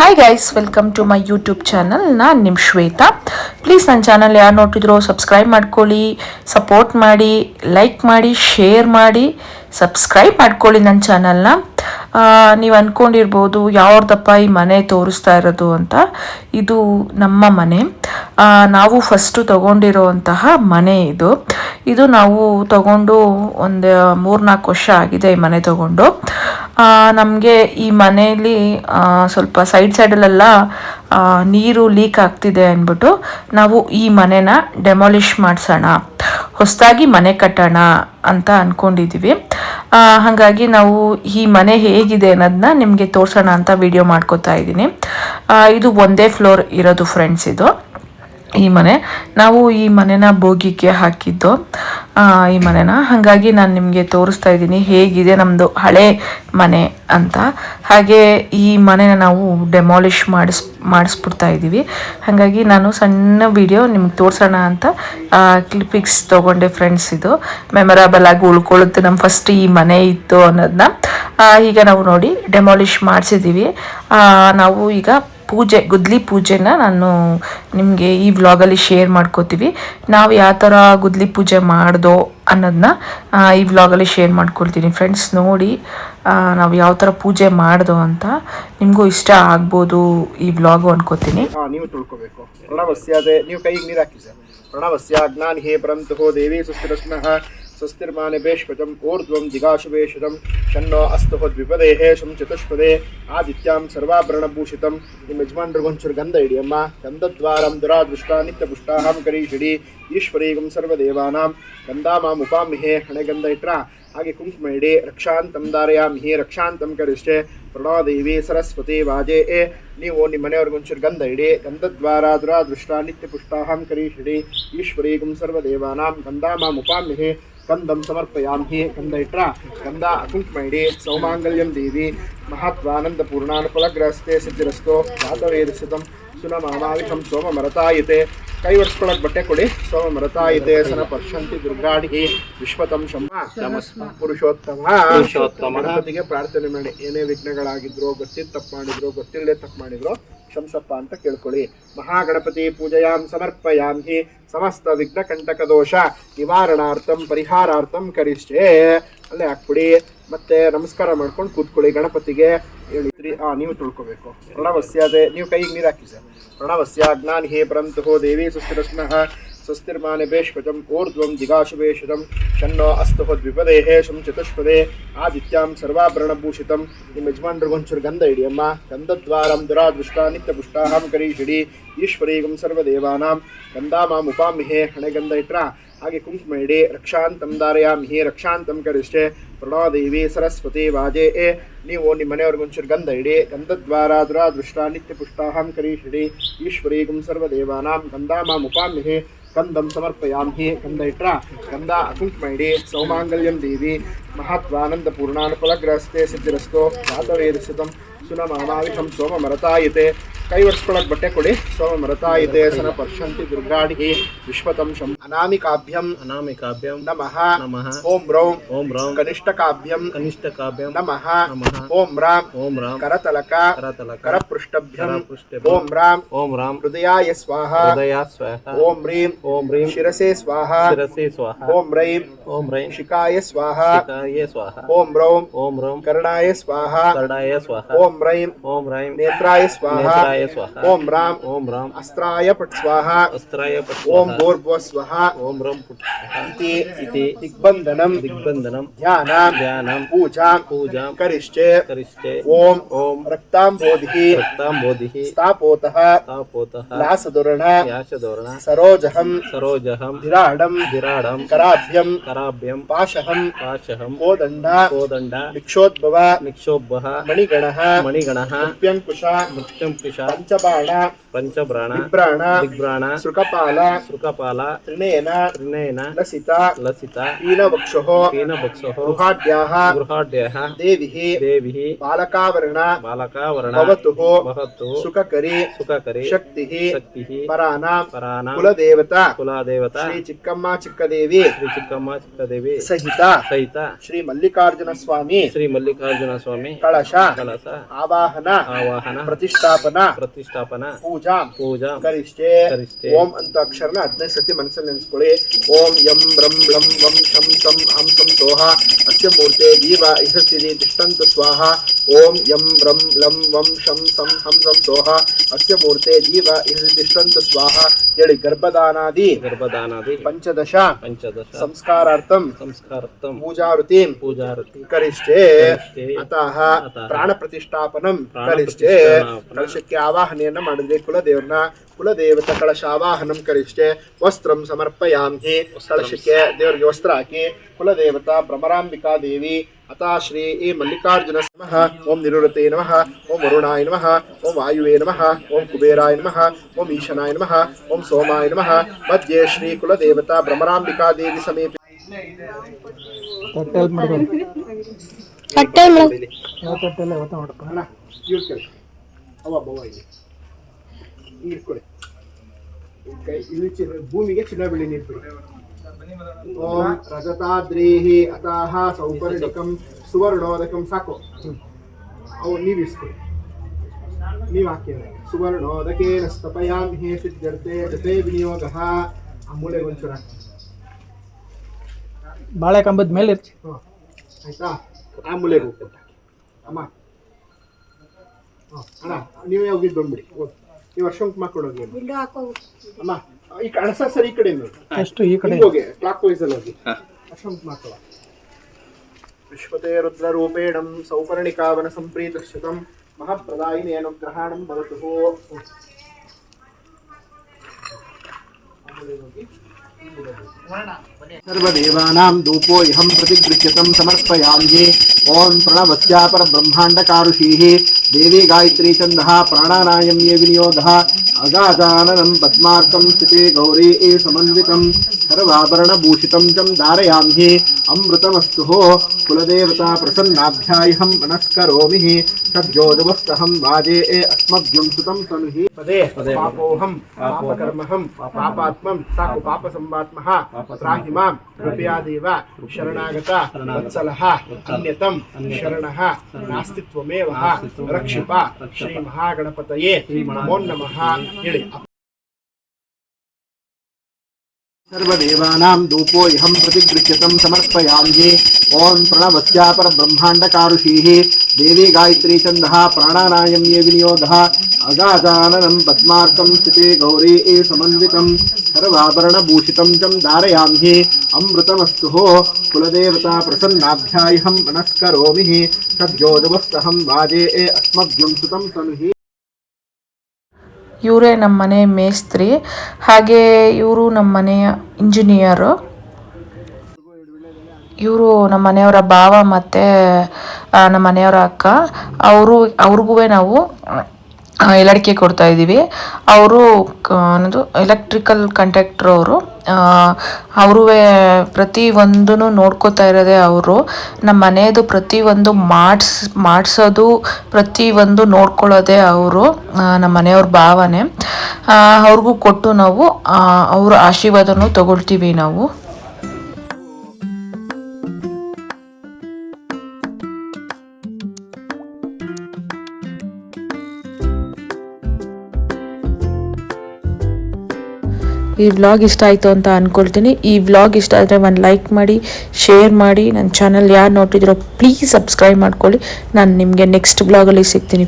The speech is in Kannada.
Hi guys welcome to my YouTube channel ನಾನು ನಿಮ್ಮ ಶ್ವೇತಾ. ಪ್ಲೀಸ್ ನನ್ನ ಚಾನಲ್ ಯಾರು ನೋಡ್ತಿದ್ರು ಸಬ್ಸ್ಕ್ರೈಬ್ ಮಾಡ್ಕೊಳ್ಳಿ ಸಪೋರ್ಟ್ ಮಾಡಿ ಲೈಕ್ ಮಾಡಿ ಶೇರ್ ಮಾಡಿ ಸಬ್ಸ್ಕ್ರೈಬ್ ಮಾಡ್ಕೊಳ್ಳಿ ನನ್ನ ಚಾನಲ್ನ ನೀವು ಅಂದ್ಕೊಂಡಿರ್ಬೋದು ಯಾವ್ದಪ್ಪ ಈ ಮನೆ ತೋರಿಸ್ತಾ ಇರೋದು ಅಂತ. ಇದು ನಮ್ಮ ಮನೆ. ನಾವು ಫಸ್ಟು ತಗೊಂಡಿರುವಂತಹ ಮನೆ ಇದು. ಇದು ನಾವು ತಗೊಂಡು ಒಂದು ಮೂರ್ನಾಲ್ಕು ವರ್ಷ ಆಗಿದೆ ಈ ಮನೆ ತಗೊಂಡು. ನಮಗೆ ಈ ಮನೆಯಲ್ಲಿ ಸ್ವಲ್ಪ ಸೈಡ್ ಸೈಡಲ್ಲೆಲ್ಲ ನೀರು ಲೀಕ್ ಆಗ್ತಿದೆ ಅಂದ್ಬಿಟ್ಟು ನಾವು ಈ ಮನೆನ ಡೆಮಾಲಿಷ್ ಮಾಡಿಸೋಣ, ಹೊಸದಾಗಿ ಮನೆ ಕಟ್ಟೋಣ ಅಂತ ಅಂದ್ಕೊಂಡಿದ್ದೀವಿ ಹಾಗಾಗಿ ನಾವು ಈ ಮನೆ ಹೇಗಿದೆ ಅನ್ನೋದನ್ನ ನಿಮಗೆ ತೋರಿಸೋಣ ಅಂತ ವಿಡಿಯೋ ಮಾಡ್ಕೋತಾ ಇದ್ದೀನಿ. ಇದು ಒಂದೇ ಫ್ಲೋರ್ ಇರೋದು ಫ್ರೆಂಡ್ಸ್ ಇದು. ಈ ಮನೆ. ನಾವು ಈ ಮನೆನ ಬೋಗಿಗೆ ಹಾಕಿದ್ದು. ಈ ಮನೆನ. ಹಾಗಾಗಿ ನಾನು ನಿಮಗೆ ತೋರಿಸ್ತಾ ಇದ್ದೀನಿ ಹೇಗಿದೆ ನಮ್ಮದು ಹಳೆ ಮನೆ ಅಂತ. ಹಾಗೆ ಈ ಮನೆನ ನಾವು ಡೆಮಾಲಿಷ್ ಮಾಡಿಸ್, ಮಾಡಿಸ್ಬಿಡ್ತಾ ಇದ್ದೀವಿ. ಹಾಗಾಗಿ ನಾನು ಸಣ್ಣ ವಿಡಿಯೋ ನಿಮ್ಗೆ ತೋರಿಸೋಣ ಅಂತ ಕ್ಲಿಪಿಕ್ಸ್ ತೊಗೊಂಡೆ ಫ್ರೆಂಡ್ಸ್ ಇದು. ಮೆಮೊರಬಲ್ ಆಗಿ ಉಳ್ಕೊಳ್ಳುತ್ತೆ ನಮ್ಮ ಫಸ್ಟ್ ಈ ಮನೆ ಇತ್ತು ಅನ್ನೋದನ್ನ ಈಗ ನಾವು ನೋಡಿ ಡೆಮಾಲಿಷ್ ಮಾಡಿಸಿದ್ದೀವಿ. ನಾವು ಈಗ ಪೂಜೆ, ಗುದ್ಲಿ ಪೂಜೆನ ನಾನು ನಿಮಗೆ ಈ ವ್ಲಾಗಲ್ಲಿ ಶೇರ್ ಮಾಡ್ಕೋತೀವಿ. ನಾವು ಯಾವ ಥರ ಗುದ್ಲಿ ಪೂಜೆ ಮಾಡ್ದೋ ಅನ್ನೋದನ್ನ ಈ ವ್ಲಾಗಲ್ಲಿ ಶೇರ್ ಮಾಡ್ಕೊಳ್ತೀನಿ ಫ್ರೆಂಡ್ಸ್ ನೋಡಿ ನಾವು ಯಾವ ಥರ ಪೂಜೆ ಮಾಡ್ದೋ ಅಂತ ನಿಮಗೂ ಇಷ್ಟ ಆಗ್ಬೋದು ಈ ವ್ಲಾಗು ಅನ್ಕೋತೀನಿ. ನೀವು ತುಳ್ಕೋಬೇಕು. ನೀವು ಕೈಗೆ ನೀರು ಹಾಕಿ ಸರ್ ಪ್ರಣವಸ್ಯ ಜ್ಞಾನಿ ಹೇ ಪರಂತುಹೋ ದೇವಿ ಸುಸ್ಥಿರಸ್ನಃ. ಸ್ವಸ್ತಿರ್ಮಾನೆ ಬೇಷ್ಪಜಂ ಊರ್ಧ್ವಂ ಜಿಗಾಶುಭೇಷಜಂ ಷಣ್ಣೋ ಅಸ್ತುಹ ದ್ವಿಪದೇಹೇ ಶಂ ಚತುಷ್ಪದೇ ಆದಿತ್ಯಾಂ ಸರ್ವಾಭರಣಭೂಷಿತಂ ನಿಮ್ಮ ಯಜಮಾನ್ರಿಗೆ ಒಂಚೂರು ಗಂಧ ಹಿಡಿಯಮ್ಮ ಗಂಧದ್ವಾರಂ ದುರಾದೃಷ್ಟ ನಿತ್ಯಪುಷ್ಟಾಹಂ ಕರೀಷಿಡಿ ಈಶ್ವರೀಗಂ ಸರ್ವದೇವಾನಾಂ ಗಂಧಾಮಾಂ ಉಪಾಮಿಹೆ ಹಣೆಗಂಧ ಇಟ್ರ ಹಾಗೆ ಕುಂಕುಮ ಇಡಿ ರಕ್ಷಾಂತಂ ಧಾರಯಾಮಿಹಿ ರಕ್ಷಾಂತಂ ಕರಿಷ್ಠೆ ಪ್ರಣವದೇವಿ ಸರಸ್ವತಿ ವಾಜೆ ಎ ನೀವು ನಿಮ್ಮ ಮನೆಯವ್ರಿಗೆ ಒಂಚೂರು ಗಂಧ ಇಡಿ ಗಂಧದ್ವಾರ ದುರಾದೃಷ್ಟ ನಿತ್ಯ ಪುಷ್ಟಾಹಂ ಕರೀಷಿಡಿ ಈಶ್ವರೀಗಂ ಸರ್ವದೇವಾನಾಂ ಗಂಧಾಮಾಂ ಉಪಾಮಿಹಿ ಗಂಧಂ ಸಮರ್ಪಯಾಮಿ ಗಂಧ ಇಟ್ರ ಕಂದ ಕುಂಕುಮ ಇಡಿ ಸೌಮಾಂಗಲ್ಯಂ ದೇವಿ. ಮಹತ್ವಾನಂದ ಪೂರ್ಣಾನುಫಲಗ್ರಸ್ತೆ ಸಿದ್ಧಿರಸ್ತೋ ಸುನ ಸುನಮಾಮಾವಿಷಂ ಸೋಮ ಮರತಾಯಿತೆ ಕೈ ಒರೆಸ್ಕೊಳಕ್ ಬಟ್ಟೆ ಕೊಡಿ. ಸೋಮ ಮರತಾಯಿತೆ ಸನ ಪರ್ಶಂತಿ ದುರ್ಗಾಡಿ ವಿಶ್ವತಂ ಶಂಭ. ಪುರುಷೋತ್ತಮ. ಪುರುಷೋತ್ತಮ. ಗಣಪತಿಗೆ ಪ್ರಾರ್ಥನೆ ಮಾಡಿ. ಏನೇ ವಿಘ್ನಗಳಾಗಿದ್ರು ಗೊತ್ತಿದ್ದ ತಪ್ಪು ಮಾಡಿದ್ರು ಗೊತ್ತಿಲ್ಲದೆ ತಪ್ಪು ಮಾಡಿದ್ರು ಶಂಸಪ್ಪ ಅಂತ ಕೇಳ್ಕೊಳ್ಳಿ. ಮಹಾಗಣಪತಿ ಪೂಜೆಯಾಂ ಹಿ ಸಮಸ್ತ ವಿಘ್ನ ಕಂಟಕ ದೋಷ ನಿವಾರಣಾರ್ಥಂ ಪರಿಹಾರಾರ್ಥಂ ಕರಿಷ್ಠೆ ಅಲ್ಲೇ ಹಾಕ್ಬಿಡಿ. ಮತ್ತೆ ನಮಸ್ಕಾರ ಮಾಡ್ಕೊಂಡು ಕೂತ್ಕೊಳ್ಳಿ ಗಣಪತಿಗೆ. ಹೇಳಿದ್ರಿ ಆ, ನೀವು ತುಳ್ಕೋಬೇಕು. ಪ್ರಣವಸ್ಯಾದೆ ನೀವು ಕೈಗೆ ನೀರು ಹಾಕಿ ಸರ್ ಪ್ರಣವಸ್ಯ ಜ್ಞಾನಿ ಹೇ ಪರಂತು ದೇವಿ ಸುಸ್ಥಿರಸ್ನಃ ಸ್ವಸ್ತಿರ್ಮಾನೆ ಬೇಷ್ಪಜಂ ಊರ್ಧ್ವಂ ಜಿಗಾಶುಭೇಷಜಂ ಷಣ್ಣೋ ಅಸ್ತುಹ ದ್ವಿಪದೇಹೇ ಶಂ ಚತುಷ್ಪದೇ ಆದಿತ್ಯಾಂ ಸರ್ವಾಭರಣಭೂಷಿತಂ ನಿಮ್ಮ ಯಜಮಾನ್ರಿಗೆ ಒಂಚೂರು ಗಂಧ ಹಿಡಿಯಮ್ಮ ಗಂಧದ್ವಾರಂ ದುರಾದೃಷ್ಟ ನಿತ್ಯಪುಷ್ಟಾಹಂ ಕರೀಷಿಡಿ ಈಶ್ವರೀಗಂ ಸರ್ವದೇವಾನಾಂ ಗಂಧಾಮಾಂ ಉಪಾಮಿಹೆ ಹಣೆಗಂಧ ಇಟ್ರ ಹಾಗೆ ಕುಂಕುಮ ಇಡಿ ರಕ್ಷಾಂತಂ ಧಾರಯಾಮಿಹಿ ರಕ್ಷಾಂತಂ ಕರಿಷ್ಠೆ ಪ್ರಣವದೇವಿ ಸರಸ್ವತಿ ವಾಜೆ ಎ ನೀವು ನಿಮ್ಮ ಮನೆಯವ್ರಿಗೆ ಒಂಚೂರು ಗಂಧ ಇಡಿ ಗಂಧದ್ವಾರ ದುರಾದೃಷ್ಟ ನಿತ್ಯ ಪುಷ್ಟಾಹಂ ಕರೀಷಿಡಿ ಈಶ್ವರೀಗಂ ಸರ್ವದೇವಾನಾಂ ಗಂಧಾಮಾಂ ಉಪಾಮಿಹಿ ಗಂಧಂ ಸಮರ್ಪಯಾಮಿ ಗಂಧ ಇಟ್ರ ಗಂಧ ಕುಂಕುಮ ಇಡಿ ಸೌಮಾಂಗಲ್ಯಂ ದೇವಿ ಮಹತ್ವಾನಂದ ಪೂರ್ಣಾನುಫಲಗ್ರಸ್ತೆ ಸಿದ್ಧಿರಸ್ತೋ ಜಾತವೇದಸಿತಂ ಸುನಮಾಮಾವಿಷಂ ಸೋಮ ಮರತಾಯಿತೆ ಕೈ ಒರೆಸ್ಕೊಳಕ್ ಬಟ್ಟೆ ಕೊಡಿ ಸೋಮ ಮರತಾಯಿತೆ ಸನ ಪಶ್ಯಂತಿ ದುರ್ಗಾಡಿ ವಿಶ್ವತಂ ಶಂ ಅನಾಮಿಕಾಭ್ಯಂ ಅನಾಮಿಕಾಭ್ಯಂ ನಮಃ ನಮಃ ಓಂ ಬ್ರೌಂ ಓಂ ರಾಮ್ ಕನಿಷ್ಠಕಾಭ್ಯಂ ಕನಿಷ್ಠಕಾಭ್ಯಂ ನಮಃ ನಮಃ ಓಂ ರಾಮ್ ಓಂ ರಾಮ್ ಕರತಲಕ ಕರತಲಕ ಕರಪೃಷ್ಠಭ್ಯಂ ಕರಪೃಷ್ಠಭ್ಯಂ ಓಂ ರಾಮ್ ಓಂ ರಾಮ್ ಹೃದಯಾಯ ಸ್ವಾಹ ಹೃದಯ ಸ್ವಾಹ ಓಂ ರೀಂ ಓಂ ರೀಂ ಶಿರಸೆ ಸ್ವಾಹ ಶಿರಸಿ ಸ್ವಾಹ ಓಂ ರೈಂ ಓಂ ರೈಂ ಶಿಕಾಯ ಸ್ವಾಹ ಶಿಖಾಯ ಸ್ವಾಹ ಓಂ ಬ್ರೌಂ ಓಂ ರಾಮ್ ಕರ್ಣಾಯ ಸ್ವಾಹ ಕರ್ಣಾಯ ಸ್ವಾಹ ಓಂ ರೈಂ ಓಂ ರೈಂ ನೇತ್ರಾಯ ಸ್ವಾಹ ನೇತ್ರಾಯ అస్త్రాయ స్వహ. ఓం రామ్. ఓం రామ్. అస్త్రాయ పట్ స్వాహ. అస్త్రాయ పట్ ఓం భూర్భువ స్వహ. ఓం రామ్ పుట్ ఇది ఇది దిగ్బంధనం. దిగ్బంధనం. ధ్యానం. ధ్యానం. పూజా. పూజా. కరిష్టే కరిష్టే ఓం. ఓం. రక్తాంబోధి రక్తాంబోధి స్థాపోతః. స్థాపోతః. లాసదురణ యాసదురణ సరోజహం. సరోజహం. ధిరాడం ధిరాడం కరాభ్యం. కరాభ్యం. పాశహం. పాశహం. కోదండ. కోదండ. నిక్షోద్భవ నిక్షోభవ మణిగణః. మణిగణः. మృత్యంకుశ. మృత్యంకుశ. ಪಂಚಬಾಣ ಪಂಚಬ್ರಾಣ ಬ್ರಾಣ ದಿಗ್ಬ್ರಾಣ ಸುಖಪಾಲ ಶೃಕಪಾಲ ತ್ರಿನೇನ ತ್ರಿನಯನ ಲಸಿತ ಲಸಿತ ಪೀನವಕ್ಷೋ ಪೀನಭಕ್ಷೋ ಗೃಹಾಢ್ಯಾಹ ಗೃಹಾಢ್ಯಃ ದೇವಿಃ ದೇವಿಃ ಬಾಲಕಾವರಣ ಬಾಲಕಾವರಣ ಭವತು ವಹತ್ತು ಸುಖಕರಿ ಸುಖಕರಿ ಶಕ್ತಿಃ ಶಕ್ತಿಃ ಪರಾನಾಂ ಪರಾಣ ಕುಲದೇವತಾ ಕುಲದೇವತಾ ಶ್ರೀ ಚಿಕ್ಕಮ್ಮ ಚಿಕ್ಕದೇವಿ ಶ್ರೀ ಚಿಕ್ಕಮ್ಮ ಚಿಕ್ಕದೇವಿ ಸಹಿತ ಸಹಿತ ಶ್ರೀ ಮಲ್ಲಿಕಾರ್ಜುನ ಸ್ವಾಮಿ ಶ್ರೀ ಮಲ್ಲಿಕಾರ್ಜುನ ಸ್ವಾಮಿ ಕಳಶ ಕಳಶ ಆವಾಹನ ಆವಾಹನ ಪ್ರತಿಷ್ಠಾಪನ ಪ್ರತಿಷ್ಠಾಪನ ಪೂಜಾ ಪೂಜಾ ಕರಿಷ್ಠೆ ಕರಿಷ್ಠೆ. ಓಂ ಅಂತ ಅಕ್ಷರನ ಹದಿನೈದು ಸತಿ ಮನಸ್ಸಲ್ಲಿ ನೆನೆಸ್ಕೊಳ್ಳಿ ಓಂ ಯಂ ಬ್ರಂ ಬ್ಲಂ ವಂ ಶಂ ಸಂ ಹಂ ಸಂ ಸೋಹ ಅಸ್ಯ ಮೂರ್ತೆ ಜೀವ ಇಹಸ್ಥಿತಿ ತಿಷ್ಟಂತು ಸ್ವಾಹ ಓಂ ಯಂ ರಂ ಲಂ ವಂ ಶಂ ಸಂ ಹಂ ಸಂ ಸೋಹ ಅಸ್ಯ ಮೂರ್ತೆ ಜೀವ ತಿಷ್ಟಂತು ಸ್ವಾಹ ಹೇಳಿ ಗರ್ಭದಾನಾದಿ ಗರ್ಭದಾನಾದಿ ಪಂಚದಶ ಪಂಚದಶ ಸಂಸ್ಕಾರಾರ್ಥಂ ಸಂಸ್ಕಾರಾರ್ಥಂ ಪೂಜಾರುತಿಂ ಪೂಜಾರುತಿ ಕರಿಷ್ಠೆ. ಅತಃ ಪ್ರಾಣ ಪ್ರತಿಷ್ಠಾಪನಂ ಕರಿಷ್ಠೆ ಕಲಶಕ್ಕೆ ಆವಾಹನೆಯನ್ನ ಮಾಡಿದ್ರೆ ಕುಲದೇವ್ರನ್ನ ಕುಲದೇವತ ಕಳಶ ಆವಾಹನಂ ಕರಿಷ್ಠೆ ವಸ್ತ್ರಂ ಸಮರ್ಪಯಾಮಿ ಕಳಶಕ್ಕೆ ದೇವರಿಗೆ ವಸ್ತ್ರ ಹಾಕಿ ಕುಲದೇವತ ಭ್ರಮರಾಂಬಿಕಾ ದೇವಿ ಅತಾ ಶ್ರೀ ಈ ಮಲ್ಲಿಕಾರ್ಜುನ ನಮಃ. ಓಂ ನಿರುರತೆ ನಮಃ. ಓಂ ವರುಣಾಯ ನಮಃ. ಓಂ ವಾಯುವೇ ನಮಃ. ಓಂ ಕುಬೇರಾಯ ನಮಃ. ಓಂ ಈಶನಾಯ ನಮಃ. ಓಂ ಸೋಮಾಯ ನಮಃ. ಮಧ್ಯೆ ಶ್ರೀ ಕುಲದೇವತಾ ಭ್ರಮರಾಂಬಿಕಾ ದೇವಿ ಸಮೀಪ. ಭೂಮಿಗೆ ಚಿನ್ನ ಬೆಳೆ ನೀರು ಬಿಡಿ ಓಂ ರಜತಾದ್ರೇಹಿ ಅತಃ ಸೌಪರ್ಣಿಕಂ ಸುವರ್ಣೋದಕಂ ಸಾಕು. ಅವು ನೀವು ಇಸ್ಕೊಳ್ಳಿ ನೀವು ಹಾಕಿದ್ರೆ. ಸುವರ್ಣೋದಕೇನ ಸ್ತಪಯಾಮ್ ಹೇ ಸಿದ್ಧರ್ತೆ ಜತೆ ವಿನಿಯೋಗ. ಆ ಮೂಲೆಗೆ ಒಂಚೂರು ಬಾಳೆ ಕಂಬದ ಮೇಲೆ ಇರ್ತಿ ಹ್ಞೂ ಆಯ್ತಾ? ಆ ಮೂಲೆಗೆ ಹೋಗ್ತದೆ ಅಮ್ಮ. ಹ್ಞೂ ಅಣ್ಣ ನೀವೇ ಹೋಗಿದ್ದು ಬಂದ್ಬಿಡಿ. ನೀವು ಅರ್ಶಂಕ್ ಮಾಡ್ಕೊಂಡು ಹೋಗಿ ಅಮ್ಮ. ಈ ಕಣಸ ಸರಿ ಈ ಕಡೆ ನೋಡಿ ಎಷ್ಟು ಈ ಕಡೆ ಹಿಂಗ್ ಹೋಗಿ ಕ್ಲಾಕ್ ವೈಸ್ ಅಲ್ಲಿ ಹೋಗಿ ಅರ್ಶಂಕ್ ಮಾಡ್ಕೊಳ್ಳ ವಿಶ್ವತೆ ರುದ್ರರೂಪೇಣಂ ಸೌಪರ್ಣಿಕಾವನ ಸಂಪ್ರೀತಶ್ಯತಂ ಮಹಾಪ್ರದಾಯಿನಿ ಅನುಗ್ರಹಾಣಂ ಭವತು सर्वदेवानां धूपोऽहं प्रतिगृह्यतं समर्पयामि ॐ प्रणवस्या परब्रह्माण्डकारुषीः देवी गायत्री छन्दः प्राणानायं ये विनियोगः अगाजाननं पद्मार्कं स्थिते गौरी ए समन्वितं सर्वाभरणभूषितं चं धारयामि अमृतमस्तु कुलदेवता प्रसन्नाभ्यायहं मनस्करोमि सद्योजवस्तहं वाजे ए अस्मभ्यं सुतं तनुहि। पदे पापोऽहं पापकर्महं पापात्मं साकु पापसंवात्मः त्राहि माँ कृपयादेव शरणागत वत्सलः अन्यतं ಶರಣಃ. ನಾಸ್ತಿತ್ವಮೇವ. ರಕ್ಷಿಪ. ಶ್ರೀ ಮಹಾಗಣಪತಯೇ ನಮೋ ನಮಃ. ಹೇಳಿ. सर्वदेवानां धूपोऽहं प्रतिगृह्यतं समर्पयामि ॐ प्रणवस्या परब्रह्माण्डकारुषीः। देवी गायत्री छन्दः प्राणानायं ये विनियोगः। अगाजाननं पद्मार्कं स्थिते गौरी ए समन्वितं सर्वाभरणभूषितं चं धारयामि अमृतमस्तु कुलदेवता प्रसन्नाभ्यायहं मनस्करोमि। सद्योजवस्तहं वाजे ए अस्मभ्यं सुतं ಇವರೇ ನಮ್ಮ ಮನೆ ಮೇಸ್ತ್ರಿ. ಹಾಗೆ ಇವರು ನಮ್ಮ ಮನೆಯ ಇಂಜಿನಿಯರು ಇವರು ನಮ್ಮ ಮನೆಯವರ ಭಾವ ಮತ್ತು ನಮ್ಮ ಮನೆಯವರ ಅಕ್ಕ. ಅವರು ಅವ್ರಿಗೂ ನಾವು ಆ, ಎಲಡಿಕೆ ಕೊಡ್ತಾ ಇದ್ದೀವಿ. ಅವರು ಅನ್ನೋದು ಎಲೆಕ್ಟ್ರಿಕಲ್ ಕಂಟ್ರಾಕ್ಟ್ರ್ ಅವರು. ಅವರು ಪ್ರತಿ ಒಂದೂ ನೋಡ್ಕೋತಾ ಇರೋದೇ ಅವರು. ನಮ್ಮ ಮನೆಯದು ಪ್ರತಿಯೊಂದು ಮಾಡಿಸ್ ಮಾಡಿಸೋದು ಪ್ರತಿ ಒಂದು ನೋಡ್ಕೊಳ್ಳೋದೇ ಅವರು ನಮ್ಮ ಮನೆಯವ್ರ ಭಾವನೆ. ಅವ್ರಿಗೂ ಕೊಟ್ಟು ನಾವು ಅವ್ರ ಆಶೀರ್ವಾದನೂ ತಗೊಳ್ತೀವಿ ನಾವು. ಈ ವ್ಲಾಗ್ ಇಷ್ಟ ಆಯಿತು ಅಂತ ಅಂದ್ಕೊಳ್ತೀನಿ ಈ ವ್ಲಾಗ್ ಇಷ್ಟ ಆದರೆ ಒಂದು ಲೈಕ್ ಮಾಡಿ ಶೇರ್ ಮಾಡಿ. ನನ್ನ ಚಾನಲ್ ಯಾರು ನೋಡ್ತಿದ್ದೀರೋ ಪ್ಲೀಸ್ ಸಬ್ಸ್ಕ್ರೈಬ್ ಮಾಡ್ಕೊಳ್ಳಿ. ನಾನು ನಿಮಗೆ ನೆಕ್ಸ್ಟ್ ವ್ಲಾಗಲ್ಲಿ ಸಿಗ್ತೀನಿ